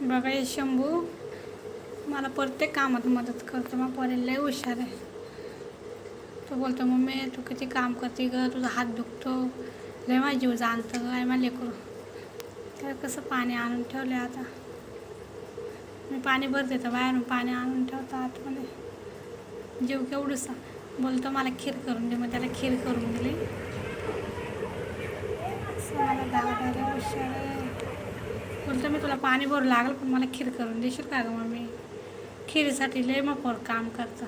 बघा हे शंभू मला प्रत्येक कामात मदत करतो. मग पडेल लय हुशार आहे. तो बोलतो मम्मी तू किती काम करते ग? तुझा हात दुखतो. लय माझी जीव जाणतं ग. आहे मला लेकरू तर कसं पाणी आणून ठेवलं आता? मी पाणी भरते तर बाहेरून. पाणी आणून ठेवतो आतमध्ये जीव केवढूसा? बोलतो मला खीर करून दे. मग त्याला खीर करून दिली. मला दावडायला हुशार आहे. बोलतो मी तुला पाणी भरू लागलं पण मला खीर करून देशील का गं मम्मी? खिरीसाठी लय मग पोर काम करतं.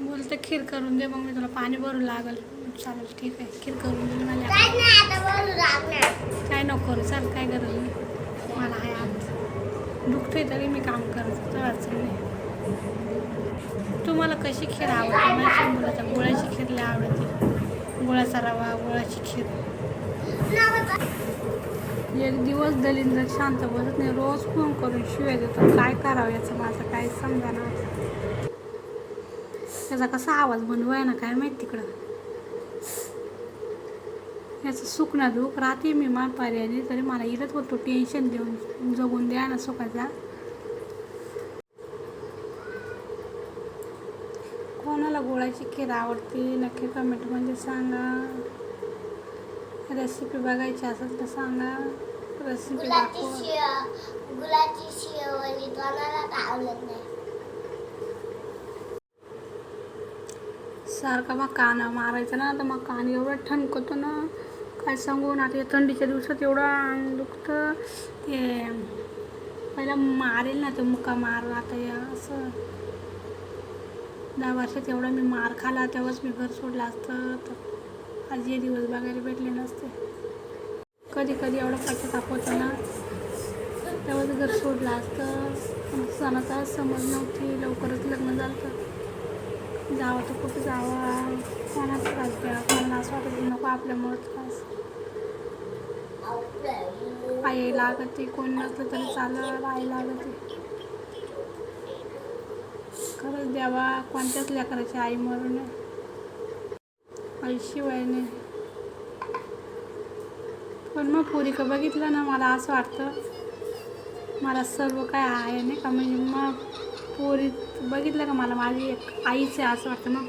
बोलतं खीर करून दे मग मी तुला पाणी भरू लागल. चालेल ठीक आहे. खीर करून दिली मला. काय नको करू चाल काय गरज नाही. मला आहे आज. दुखतंय तरी मी काम करत तर अडचण नाही. तुम्हाला कशी खीर आवडते? मला शंभूला तर गुळाची खीर लय आवडते. गुळाचा रवा गुळाची खीर. एक दिवस दलिंद्र शांत बसत नाही रोज फोन करून शिवाय देतो. काय करावं याचं माझं काय समजा ना. त्याचा कसा आवाज बनवाय ना काय माहीत तिकडं. याचं सुख ना दुःख राहते मी मान पारी आली तरी मला इरत होतो. टेन्शन देऊन जगून द्या ना सुखाचा. कोणाला गोळाची खीर आवडते नक्की कमेंटमध्ये सांगा. रेसिपी बघायची असेल तर सांगा. रेसिपी दाखवा. गुलाची कोणाला आवडत नाही. सारखा मग काना मारायचा ना तर मग कान एवढं ठणकतो ना. काय सांगू ना या थंडीच्या दिवसात एवढं अंग दुखतं. ते पहिला मारेल ना ते मुका मार आता या असं. दहा वर्षात एवढा मी मार खाला तेव्हाच मी घर सोडलं. असतं तर आज हे दिवस बघायला भेटले नसते. कधी कधी एवढा पश्चाताप होतो ना तेव्हाच घर सोडलं. असतं सणाचा समज नव्हती लवकरच लग्न झालं तर जावं तर कुठं जावं कोणाच त्रास द्या कोणाला असं वाटत नको आपल्यामुळं त्रास आई लागते कोण नसलं तरी चालत आई लागते. खरंच द्यावा कोणत्याच लेकराची आई मरू नये. आईशिवाय नाही. पण मग पुरी का बघितलं ना मला असं वाटतं. मला सर्व काय आहे नाही का? म्हणजे मग पोरी बघितलं का मला? माझी एक आईच आहे असं वाटतं. मग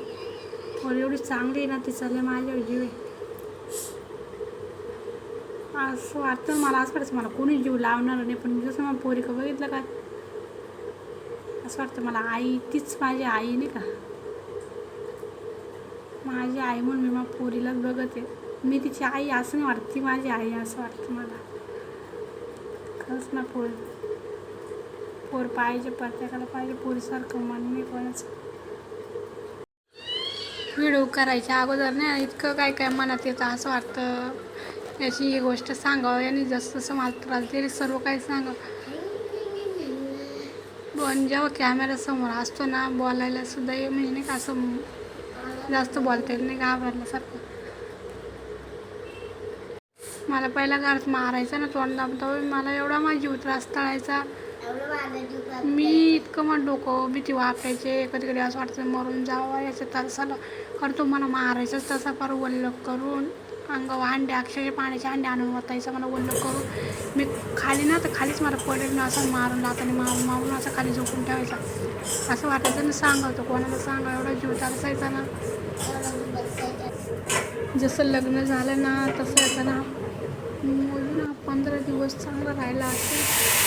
पोरी एवढी चांगली आहे ना ती चालले माझ्यावर जीव आहे. असं वाटतं. मला असं वाटतं मला कोणी जीव लावणार नाही. पण जसं मग पोरी का बघितलं का असं वाटतं मला आई तीच माझी आई नाही का? माझी आई म्हणून मी मग पोरीलाच बघत. आहे मी तिची आई असं नाही वाटत ती माझी आई असं वाटतं मला. खरंच ना पोर पोर पाहिजे प्रत्येकाला पाहिजे पोरीसारखं मन मी कोणाच? व्हिडिओ करायच्या अगोदर नाही इतकं काय काय मनात येतं असं वाटतं. याची ही गोष्ट सांगावं आणि जसं जसं मला त्रास दिली सर्व काही सांगावं. पण जेव्हा कॅमेऱ्यासमोर असतो ना बोलायला सुद्धा म्हणजे नाही का असं जास्त बोलता येत नाही घाबरल्यासारखं. मला पहिला घरात मारायचा ना तोंड दाबता मला एवढा माझा जीव त्रास तळायचा मी इतकं मग डोकं भीती वाटायचे कधी कधी असं वाटतं मरून जावं याचं तरसाला कारण तो मला मारायचाच तसा फार उल्लेख करून अंग अंडे अक्षरशः पाण्याचे अंडे आणून वतायचं मला वल्ल करून मी खाली ना तर खालीच मला पडेल ना असं मारून लाताने मारून मारून असं खाली झोपून ठेवायचा. असं वाटायचं ना सांगावतो कोणाला सांगा एवढा जीव तरसायचा ना. जसं लग्न झालं ना तसं येतं ना मोजून ना पंधरा दिवस चांगलं राहिला असेल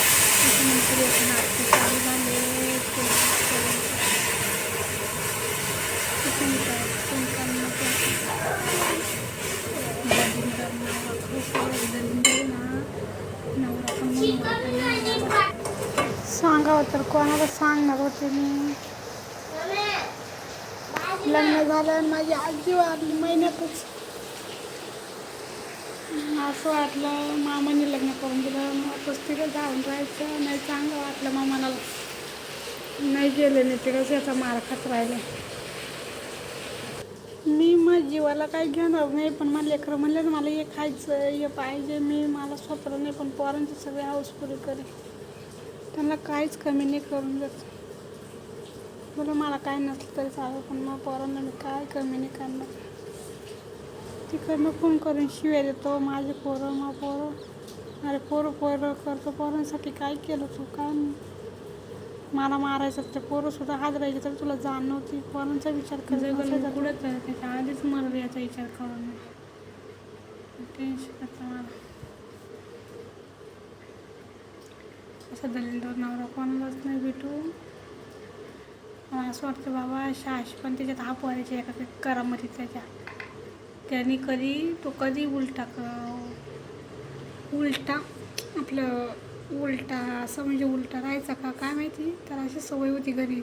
सांगावं हो तर कोणाला सांगणार होते मी लग्न झालं माझी आजी वारली महिन्यातच. असं वाटलं मामाने लग्न करून दिलं. मग तिकडे जाऊन राहायचं. नाही चांगलं वाटलं मामाला. नाही गेले नाही तिकडंच याचा मार खात राहिले. मी माझ्या जीवाला काही घेणार नाही पण मला लेकरं म्हणलं ना मला हे खायचं हे पाहिजे मी मला स्वप्न नाही पण पोरांचे सगळे हाऊस पुरी करेन. त्यांना काहीच कमी नाही करून देत. बरं मला काय नसलं तरी चालेल पण मग पोरांना मी काय कमी नाही करणार. तिकडनं फोन करून शिव्या देतो माझे पोरं मा पोरं. अरे पोरं पोरं करतो पोरांसाठी काय केलं तू? काय नाही. मला मारायचं ते पोरं सुद्धा हादरायचे तर तुला जाण नव्हती. पोरांचा विचार करायचा पुढे त्याच्या आधीच मरल याचा विचार करून. टेन्शन येतं मला असं दलिंदर नवरा कोणालाच नाही भेटू? मला असं वाटतं बाबा शाश पण त्याच्यात हा पोरायच्या एका करामती त्याच्या. त्यांनी कधी तो कधी उलटा क उलटा आपलं उलटा असं म्हणजे उलटा राहायचा का? काय माहिती? त्याला अशी सवय होती घरी.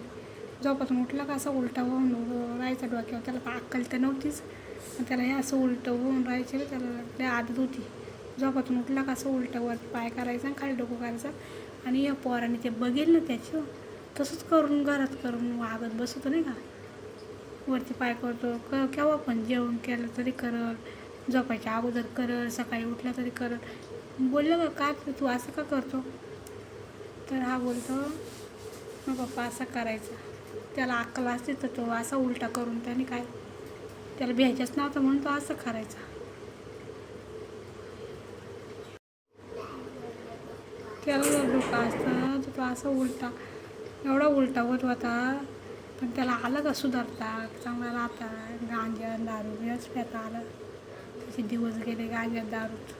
जोपासून उठला का असं उलटा होऊन राहायचा डोक्यावर. त्याला अक्कल तर नव्हतीच. त्याला हे असं उलटं होऊन राहायचे ना त्याला लय आदत होती. जोपासून उठला का असं उलटं वर पाय करायचा आणि खाली डोकं करायचं. आणि या पोराने ते बघेल ना त्याचं तसंच करून घरात करून वागत बसतो नाही का? वरती पाय करतो. क केव्हा पण जेवण केलं तरी करल. झोपायच्या अगोदर करल. सकाळी उठला तरी करल. बोललं का तू असं का करतो? तर हा बोलतो मग पप्पा असं करायचं. त्याला अक्कल असते तर तो असा उलटा करून त्याने काय त्याला भ्यायचंच नव्हतं म्हणून तो असं करायचा. त्याला जर धोका असतं तर तो असा उलटा एवढा उलटा होत होता. पण त्याला आलं का सुधारता चांगला राहता गांजा दारू बिरच प्याता आलं. त्याचे दिवस गेले गांजा दारूत